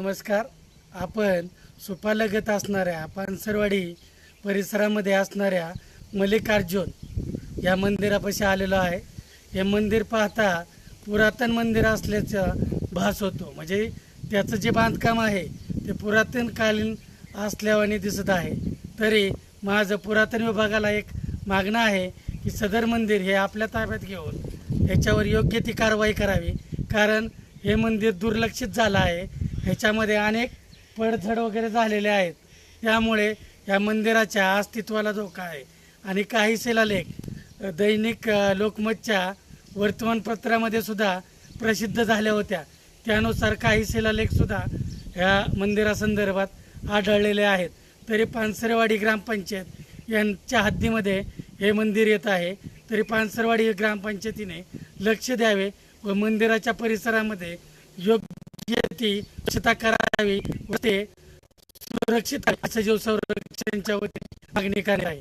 नमस्कार. आपण सुपालगत असणाऱ्या पानसरवाडी परिसरामध्ये असणाऱ्या मल्लिकार्जुन या मंदिरापाशी आलेलो आहे. हे मंदिर पाहता पुरातन मंदिर असल्याचा भास होतो. म्हणजे त्याचं जे बांधकाम आहे ते पुरातनकालीन असल्यावाने दिसत आहे. तरी माझं पुरातन विभागाला एक मागणं आहे की सदर मंदिर हे आपल्या ताब्यात घेऊन याच्यावर योग्य ती कारवाई करावी. कारण हे मंदिर दुर्लक्षित झालं आहे. ह्याच्यामध्ये अनेक पडझड वगैरे झालेले आहेत. त्यामुळे या मंदिराच्या अस्तित्वाला धोका आहे. आणि काही शिलालेख दैनिक लोकमतच्या वर्तमानपत्रामध्ये सुद्धा प्रसिद्ध झाल्या होत्या. त्यानुसार काही शिलालेखसुद्धा ह्या मंदिरासंदर्भात आढळलेले आहेत. तरी पानसरेवाडी ग्रामपंचायत यांच्या हद्दीमध्ये हे मंदिर येत आहे. तरी पानसरवाडी ग्रामपंचायतीने लक्ष द्यावे व मंदिराच्या परिसरामध्ये योग्य ती स्वच्छता करावी व ते सुरक्षित आहे असं जीव संरक्षणच्या वतीने मागणी करणार आहे.